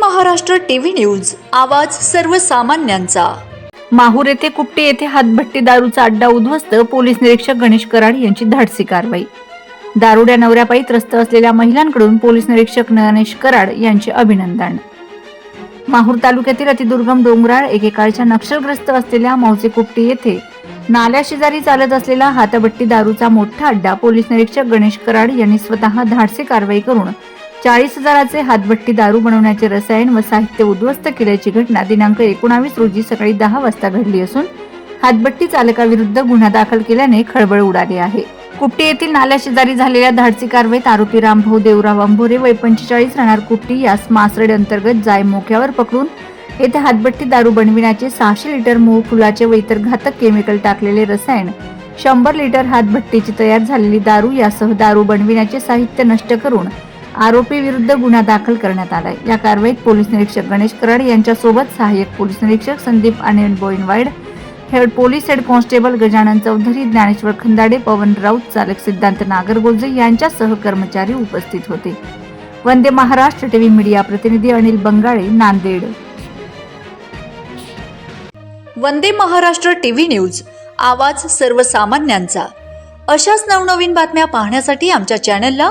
Maharashtra TV news आवाज सर्वसामान्यांचा. माहूर येथे कुपटे येथे हातभट्टी दारूचा अड्डा उद्ध्वस्त पोलीस निरीक्षक गणेश कराड यांची धाडसी कारवाई. दारुड्या नवऱ्यापायी त्रस्त असलेल्या महिलांकडून पोलीस निरीक्षक गणेश कराड यांचे अभिनंदन. माहूर तालुक्यातील अतिदुर्गम डोंगराळ एकेकाळच्या नक्षलग्रस्त असलेल्या मौजे कुपटी येथे नाल्या शेजारी चालत असलेला हातभट्टी दारूचा मोठा अड्डा पोलीस निरीक्षक गणेश कराड यांनी स्वतः धाडसी कारवाई करून चाळीस हजाराचे हातभट्टी दारू बनवण्याचे रसायन व साहित्य उद्ध्वस्त केल्याची घटना दिनांक एकोणावीस रोजी सकाळी दहा वाजता घडली असून हातभट्टी चालकाविरुद्ध गुन्हा दाखल केल्याने खळबळ उडाली आहे. कुपटी येथील नाल्या शेजारी झालेल्या धाडसी कारवाईत आरोपी रामभाऊ देवराव अंभोरे वय पंचेचाळीस राहणार कुपटी यास मासरड अंतर्गत जाय मोक्यावर पकडून येथे हातभट्टी दारू बनविण्याचे सहाशे लिटर मोह फुलाचे व इतर घातक केमिकल टाकलेले रसायन शंभर लिटर हातभट्टीची तयार झालेली दारू यासह दारू बनविण्याचे साहित्य नष्ट करून आरोपी विरुद्ध गुन्हा दाखल करण्यात आलाय. या कारवाईत पोलीस निरीक्षक गणेश कराड यांच्यासोबत सहाय्यक पोलीस निरीक्षक Sandeep Anil Boinwad head police head constable Gajanan Chaudhari Dnyaneshwar Khandade Pawan Raut चालक सिद्धांत नागरगोजे यांच्यासह कर्मचारी उपस्थित होते. वंदे महाराष्ट्र टीव्ही मीडिया प्रतिनिधी अनिल बंगाळे नांदेड. वंदे महाराष्ट्र टीव्ही न्यूज आवाज सर्वसामान्यांचा. अशाच नवनवीन बातम्या पाहण्यासाठी आमच्या चॅनलला